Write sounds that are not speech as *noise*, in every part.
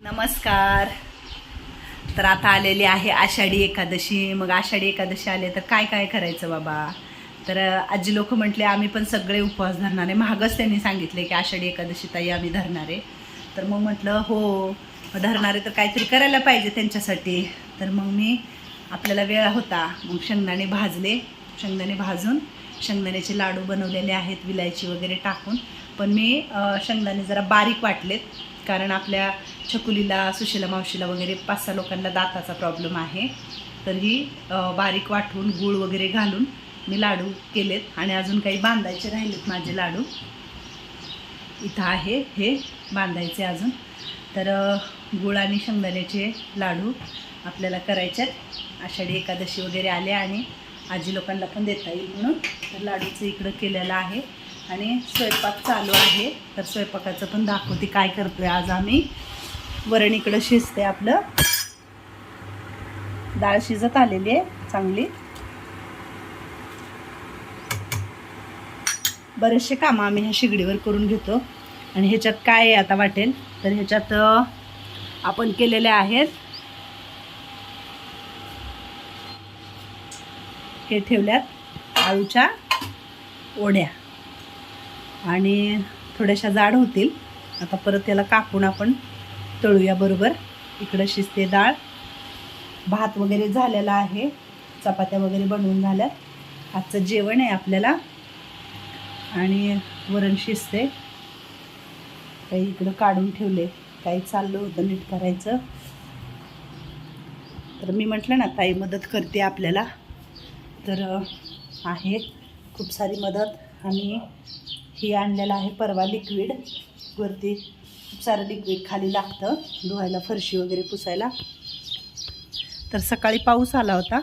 नमस्कार. तर आता आलेली आहे आषाढी एकादशी. मग आषाढी एकादशी आले तर काय काय करायचं बाबा? तर आजी लोक म्हटले आम्ही पण सगळे उपवास धरणार आहे. महागच त्यांनी सांगितले की आषाढी एकादशी ताई आम्ही धरणार आहे. तर मग म्हटलं हो धरणारे तर काहीतरी करायला पाहिजे त्यांच्यासाठी. तर मग मी आपल्याला वेळ होता. मग शेंगदाणे भाजले. शेंगदाणे भाजून शेंगदाण्याचे लाडू बनवलेले आहेत विलायची वगैरे टाकून. पण मी शेंगदाणे जरा बारीक वाटलेत कारण आपल्या छकुलीला सुशीला मावशीला वगैरे पाच सहा लोकांना दाताचा प्रॉब्लेम आहे. तर ही बारीक वाटून गूळ वगैरे घालून मी लाडू केलेत. आणि अजून काही बांधायचे राहिलेत माझे लाडू. इथं आहे हे बांधायचे अजून. तर गुळ आणि शेंगदाण्याचे लाडू आपल्याला करायचे आहेत. आषाढी एकादशी वगैरे आले आणि आजी लोकांना पण देता येईल म्हणून तर लाडूचं इकडं केलेलं आहे. आणि स्वयंपाक चालू आहे. तर स्वयंपाकाचं पण दाखवते काय करतोय आज आम्ही. वरण इकडं शिजते आपलं. डाळ शिजत आलेली आहे चांगली. बरेचसे कामं आम्ही ह्या शिगडीवर करून घेतो. आणि ह्याच्यात काय आता वाटेल? तर ह्याच्यात आपण केलेले आहेत. हे ठेवल्यात आळूच्या ओढ्या. आणि थोड्याशा जाड होतील. आता परत त्याला कापून आपण तळूया बरोबर. इकडं शिजते डाळ. भात वगैरे झालेला आहे. चपात्या वगैरे बनवून झाल्यात. आजचं जेवण आहे आपल्याला. आणि वरण शिजते. काही इकडं काढून ठेवले. काही चाललं होतं नीट करायचं. तर मी म्हटलं ना ताई मदत करते आपल्याला. तर आहे. खूप सारी मदत. आणि ही आणलेलं आहे. परवा लिक्विड वरती खूप सारं लिक्विड खाली लागतं. धुवायला फरशी वगैरे पुसायला. तर सकाळी पाऊस आला होता.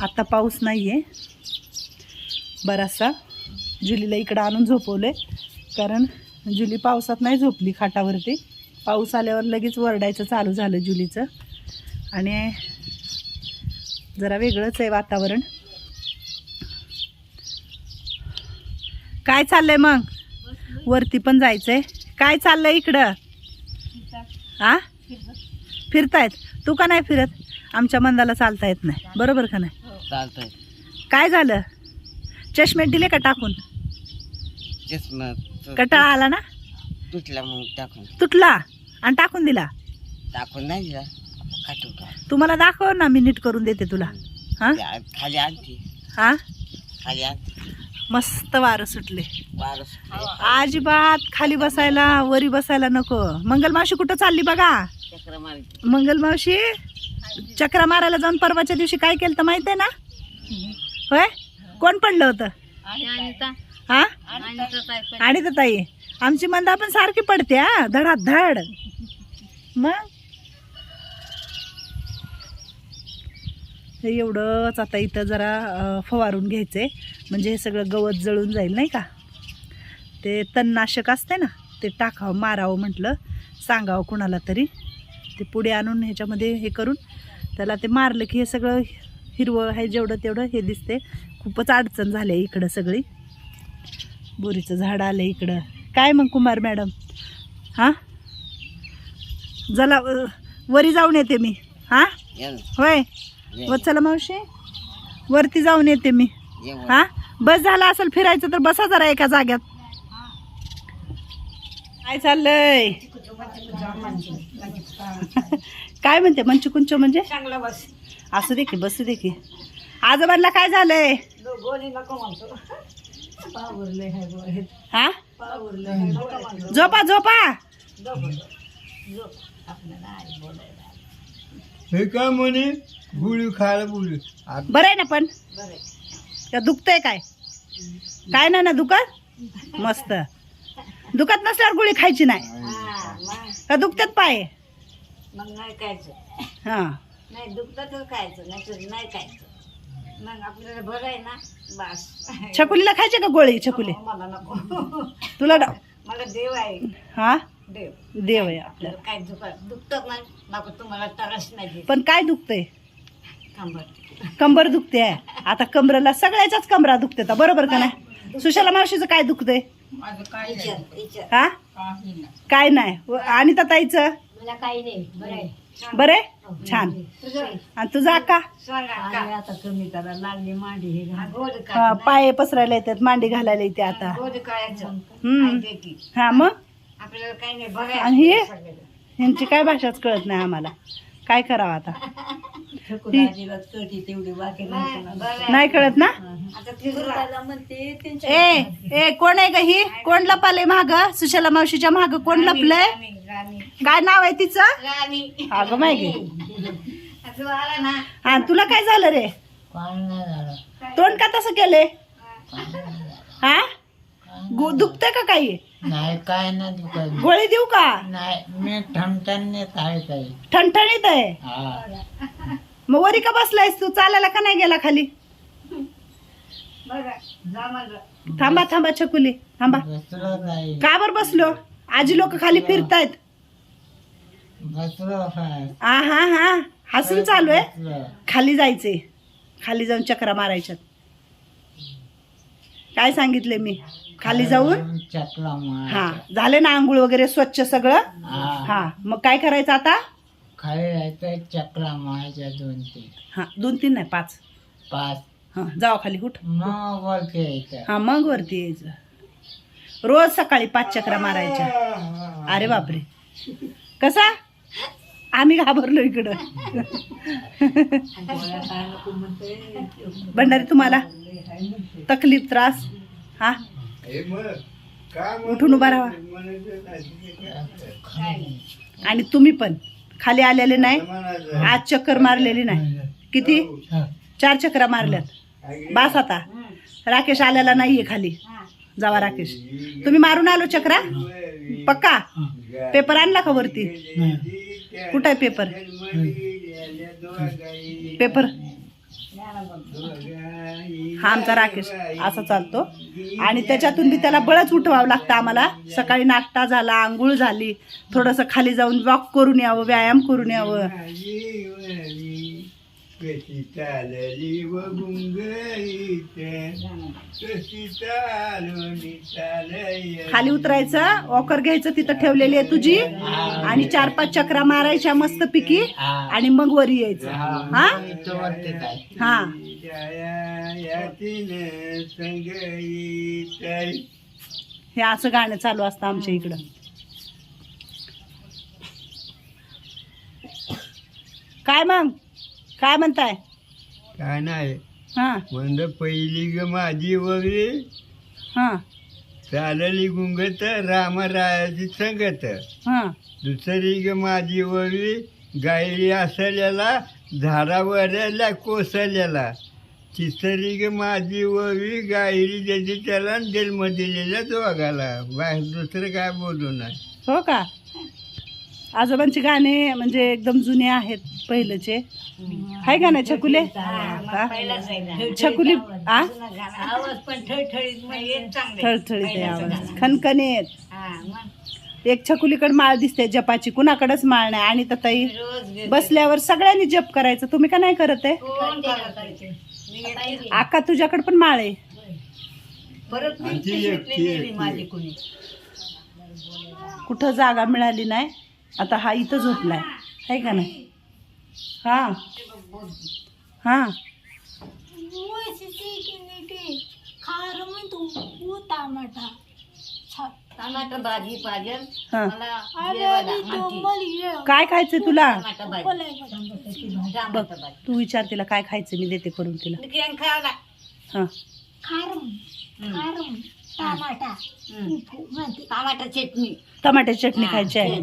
आता पाऊस नाही आहे बराचसा. जुलीला इकडं आणून झोपवले कारण जुली पावसात नाही झोपली खाटावरती. पाऊस आल्यावर लगेच वरडायचं चालू झालं जुलीचं. आणि जरा वेगळंच आहे वातावरण. काय चाललंय मग? वरती पण जायचंय. काय चाललंय इकडं? हा फिरतायत. तू का नाही फिरत? आमच्या मंदाला चालता येत नाही. बरोबर का नाही? चालतंय. काय झालं? चष्मेट दिले का टाकून? चष्मा कटाळा आला ना? तुटला मग टाकून. तुटला? आणि टाकून दिला? टाकून नाही दिला. तुम्हाला दाखव ना मी नीट करून देते तुला. हा? आ- खाली आणते. हा? खाली आणते. मस्त वारं सुटले. अजिबात खाली बसायला वरी बसायला नको. मंगल मावशी कुठं चालली बघा. चक्र मारते. मंगल मावशी चक्रा मारायला जाऊन परवाच्या दिवशी काय केलं तर माहीत आहे ना? होय? कोण पडलं होतं? हा? आणि तर ताई आमची मंदा पण सारखी पडते हा धडात धड मग? हे एवढंच आता इथं जरा फवारून घ्यायचंय. म्हणजे हे सगळं गवत जळून जाईल नाही का? ते तणनाशक असते ना ते टाकावं मारावं म्हटलं. सांगावं कुणाला तरी. ते पुढे आणून ह्याच्यामध्ये हे करून त्याला ते मारलं की हे सगळं हिरवं आहे जेवढं तेवढं हे दिसते खूपच अडचण झाली आहे इकडं सगळी. बोरीचं झाड आलं इकडं. काय मग कुमार मॅडम? हां? जला वरी जाऊन येते मी. हां? होय. ये, वत्सला मावशी. वरती जाऊन येते मी. हां? बस झालं असेल फिरायचं तर बसा जरा एका जाग्यात. काय चाललंय? *laughs* काय म्हणते? मंचुकुंच म्हणजे? चांगला बस. असू दे की बसू दे की. आजोबांना काय झालंय? हा? झोपा झोपा. हे काय म्हणे? गुळी खायला बोलू आता बरं आहे ना पण? बरे का दुखतंय काय? काय नाही ना दुखत? मस्त. दुखत नसल्यावर गोळी खायची नाही. हा मग का दुखतात पाय? मग नाही खायचं. हा. नाही दुखतं तर खायचं नाही तर नाही खायचं. मग आपल्याला बरं आहे ना? बस. छकुलीला खायचे का गोळी छकुली? मला नको. तुला डा- मला देव आहे. हा? देव. देव आहे आपल्याला काय दुखत दुखतं मग? नको तुम्हाला त्रास नाही देत. पण काय दुखतंय? कंबर. दुखते. आता कमरेला सगळ्याच्याच कमरा दुखते बरोबर का नाही? सुशाला मावशीचं काय दुखतंय? विचार हा? काय नाही. व- आणि ताईचं? मला काही नाही. बरं छान. आणि तुझा अक्का? पाय पसरायला येतात. मांडी घालायला येते आता. हम्म. हा मग? आपल्याला काही नाही. आणि हे? ह्यांची काय भाषाच कळत नाही आम्हाला. काय करावं आता? *laughs* नाही कळत ना? ए ए कोण आहे ग ही? कोण लपाले माग? सुशाला मावशीच्या माग कोण लपलंय? काय नाव आहे तिचं? राणी. अगं माहिती ना. हा तुला काय झालं रे? काय नाही झालं तोंड का तसं केले हा? गु- दुखतंय का काही? नाही काय नाही दुखत. गोळी देऊ का? नाही मी ठणठणीत आहे काही ठणठणीत आहे? हा. मग वरी का बसलायस तू? चालायला का नाही गेला खाली? बघा जा म्हणलं थांबा थांबा छकुली. थांबा. का बर बसलो? आजी लोक खाली फिरतायत. हा. हा हा. हसून चालू आहे. खाली जायचे खाली जाऊन चक्रा मारायच्यात. काय सांगितले मी? खाली जाऊन? हा. झाले ना आंघोळ वगैरे स्वच्छ सगळं? हा. हा. मग काय करायचं आता? खाली राहायचं चकला मारायच्या दोन तीन. हा दोन तीन नाही पाच. पाच. हा जावा खाली उठ. मग वरती यायचं. हा मग वरती यायचं. रोज सकाळी पाच चक्रा मारायच्या. अरे बापरे. कसा? आम्ही घाबरलो इकडं. भंडारी तुम्हाला? तकलीफ त्रास? हा? उठून उभा राहा. आणि तुम्ही पण. खाली आलेले नाही आज चक्कर मारलेली नाही. किती? चार चक्रा मारल्यात. बास आता. राकेश आलेला नाहीये खाली. जावा राकेश. तुम्ही मारून आलो चक्रा? पक्का? पेपर आणला का वरती? कुठं आहे पेपर? पेपर? हा आमचा राकेश. असा चालतो. आणि त्याच्यातून बी त्याला बळच उठवावं लागतं आम्हाला. सकाळी नाश्ता झाला आंघोळ झाली थोडंसं खाली जाऊन वॉक करून यावं व्यायाम करून यावं. कशी चालली व गुंगईत कशी चालवली चालय खाली उतरायचं वॉकर घ्यायचं तिथं ठेवलेली आहे तुझी. आणि चार पाच चक्रा मारायच्या मस्त पिकी. आणि मग वरी यायचं. हा? हा. हे असं गाणं चालू असतं आमच्या इकडं. काय मग? काय म्हणताय? काय नाही. हा. म्हणलं पहिली ग माझी वगळी. हा. चालली गुंगत रामरायाची संगत. हा. दुसरी ग माझी वळी गायली असलेला झाडावरल्या कोसळलेला तिसरी ग माझी वळी गायली ज्याची त्याला जन्म दिलेल्या दोघाला. बाहेर दुसरं काय बोलू नाही हो का? आजोबांची गाणे म्हणजे एकदम जुने आहेत पहिलेचे. हाय का ना छकुले? हा? छकुली आ? गाणं. ठळठळीत आवाज. खनखनीत मग एक छकुलीकडे माळ दिसते जपाची. कुणाकडेच माळ नाही. आणि ताई रोज घेते. बसल्यावर सगळ्यांनी जप करायचं. तुम्ही का नाही करत आहे. आका तुझ्याकडे पण माळ आहे. कुठं जागा मिळाली नाही. आता हा इथं झोपलाय. आहे का नाही? हा. हा. टमाटर भाजी पाहिजे. हा. मला जेवायला म्हणती. काय खायचंय तुला? टमाटर भाजी. टमाटर भाजी. तू विचार तिला काय खायचं मी देते करून तिला. आणि किरण खायला. हा. हम्म. हम्म. टमाटर चटणी. टमाट्याची चटणी हा, खायची आहे.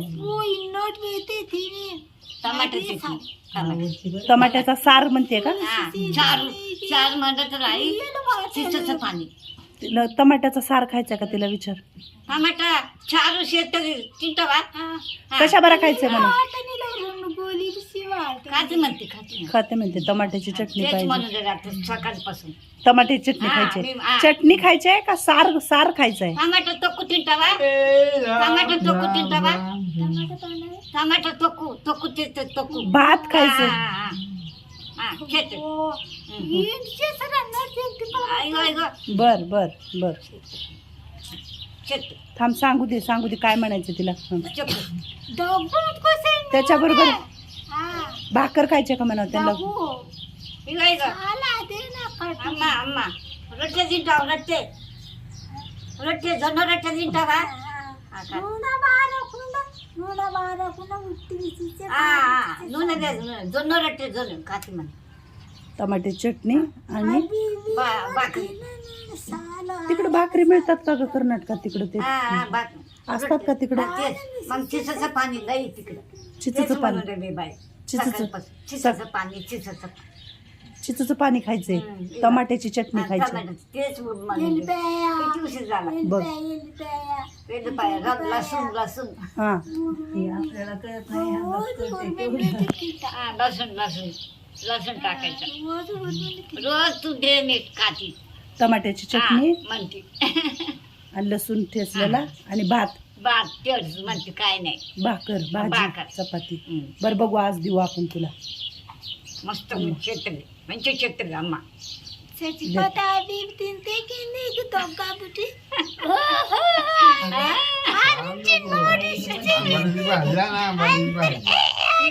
टमाटर चटणी. टमाटर. टमाट्याचा सार म्हणते का? हा, चार चार म्हणत पाणी. तिला टमाट्याचा सार खायचा का तिला विचार? टमाटर चार शेत चिंटवा कशा बरं खायचंय म्हणून? खाती म्हणते खाती खाते म्हणते टमाट्याची चटणी तेच पाहिजे. म्हणून राहते सकाळपासून. टमाट्याची चटणी हा, खायची. मी- हा. चटणी खायची आहे का सार सार खायचंय टमाटर तोकू तिंटावा टमाटर तोकू तिंटावा टमाटर तोकू तोकू ते तोकू. भात खायचं. खेच बर बर बर. थांब सांगू दे सांगू दे काय म्हणायचं तिला? त्याच्याबरोबर भाकर खायच्या का म्हणा त्यांना? अम्मा अम्मा. रट्टे जिंटा रट्टे. रट्टे जण रट्टे जिंटा का? नून द्या जण रट्टे जण काकी म्हणा. टमाट्याची चटणी आणि तिकडे भाकरी मिळतात का ग कर्नाटकात तिकडे ते? असतात का तिकडे? मग चिचाचं पाणी लई तिकडं. चिचाचं पाणी. चिचाचं पाणी चिचाचं चिचूचं पाणी खायचंय. टमाट्याची चटणी खायची. बघ. हा. लसूण टाकायचं रोज तू दे मीठ काठी टमाट्याची हा, चटणी म्हणते आणि लसूण ठेचलेला आणि भात बात तेच म्हणते काय नाही भाकर भाजी भाकर. चपाती हम्म. बर बघू आज देऊ आपण तुला मस्त छत्री म्हणजे छत्री अम्मा आम्हाला भाजला ना आम्हाला भाजला.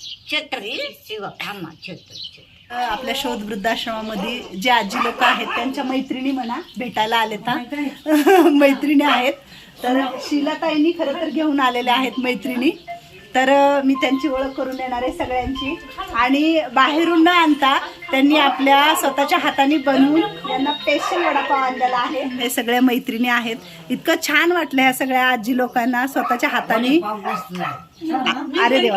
छत्री छत्री आपल्या शोध वृद्धाश्रमामध्ये जे आजी लोक आहेत त्यांच्या मैत्रिणी म्हणा भेटायला आले *laughs* मैत्रिणी आहेत. तर शिलाताईंनी खरं तर घेऊन आलेल्या आहेत मैत्रिणी. तर मी त्यांची ओळख करून देणार आहे सगळ्यांची. आणि बाहेरून न आणता त्यांनी आपल्या स्वतःच्या हाताने बनवून त्यांना स्पेशल वडापाव आणलेला आहे. हे सगळ्या मैत्रिणी आहेत. इतकं छान वाटलं ह्या सगळ्या आजी लोकांना स्वतःच्या हाताने. अरे देवा.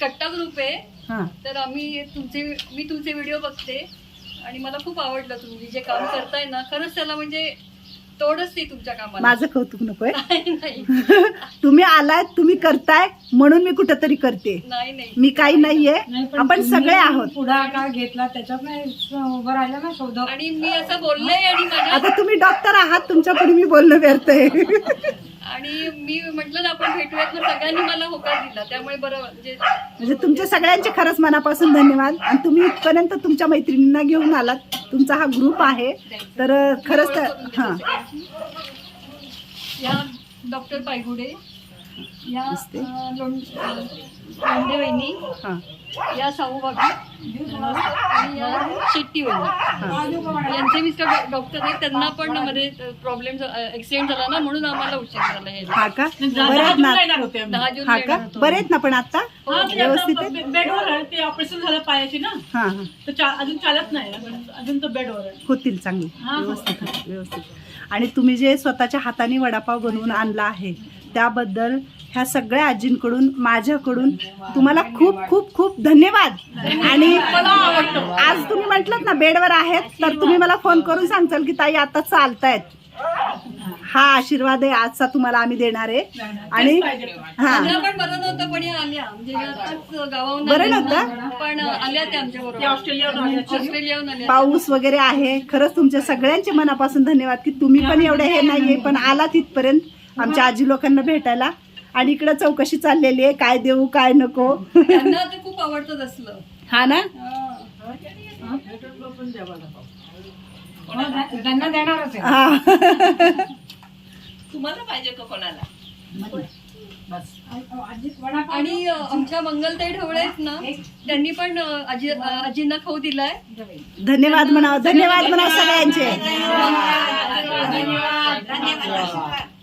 कट्टा ग्रुप आहे. हा. तर आम्ही तुमचे मी तुमचे व्हिडिओ बघते. आणि मला खूप आवडलं तुम्ही जे काम करताय ना खरंच त्याला म्हणजे तोडच नाही तुमच्या कामाला. माझं कौतुक नकोय. नाही नाही. *laughs* तुम्ही आलाय तुम्ही करताय म्हणून मी कुठंतरी करते. नाही नाही. मी काही नाहीये. आपण सगळे आहोत. पुढाकार घेतला त्याच्यात नाही उभं राहिलं ना शोधक. आणि मी असं बोललंय आणि माझ्या आता तुम्ही डॉक्टर आहात तुमच्यापुढे मी बोलणं व्यर्थ आहे. *laughs* आणि मी म्हटलं ना आपण भेटूयात तर सगळ्यांनी मला होकार दिला. त्यामुळे बरं म्हणजे म्हणजे तुमच्या सगळ्यांचे खरंच मनापासून धन्यवाद. आणि तुम्ही इथपर्यंत तुमच्या मैत्रिणींना घेऊन आलात. तुमचा हा ग्रुप आहे. तर खरंच तर हां. या डॉक्टर पायगुडे. या नमस्ते. अं, लोण अं, लोंढे वहिनी हां. या साऊ बाबी. आणि या शेट्टी वहिनी यांचे मिस्टर डॉक्टर आहेत. त्यांना पण मध्ये प्रॉब्लेम ऍक्सिडेंट झाला ना म्हणून आम्हाला उशीर झाला यायला. हा का? बरे आहेत ना. दहा जून हा का? बरे आहेत ना पण आता? व्यवस्थित आहे बेडवर आहे. ते ऑपरेशन झालं पायाची ना. हां हां. तर चा- अजून चालत नाही अजून- अजून तो बेडवर आहे. होतील चांगले. व्यवस्थित होतील, व्यवस्थित. आणि तुम्ही जे स्वतःच्या हाताने वडापाव बनवून आणला आहे त्याबद्दल ह्या सगळ्या आजींकडून माझ्याकडून तुम्हाला खूप खूप खूप धन्यवाद. आणि आज तुम्ही म्हटलं ना बेडवर आहेत तर तुम्ही मला फोन करून सांगचाल की ताई आता चालतायत. हा आशीर्वाद आहे आजचा तुम्हाला आम्ही देणार आहे. आणि हा. बरं नव्हतं पण या आल्या म्हणजे पाऊस वगैरे आहे. खरंच तुमच्या सगळ्यांचे मनापासून धन्यवाद की तुम्ही पण एवढे हे नाहीये पण आला तिथपर्यंत आमच्या आजी लोकांना भेटायला. आणि इकडं चौकशी चाललेली आहे काय देऊ काय नको. त्यांना ते खूप आवडतं असलं हा ना? त्यांना देणारच आहे. हा. तुम्हाला पाहिजे का कोणाला? आणि अ, आमच्या मंगलताई ढवळे आहेत ना त्यांनी पण अ, आजी अ, आजींना खाऊ दिलाय. धन्यवाद म्हणावं. धन्यवाद म्हणावं सगळ्यांचे. धन्यवाद.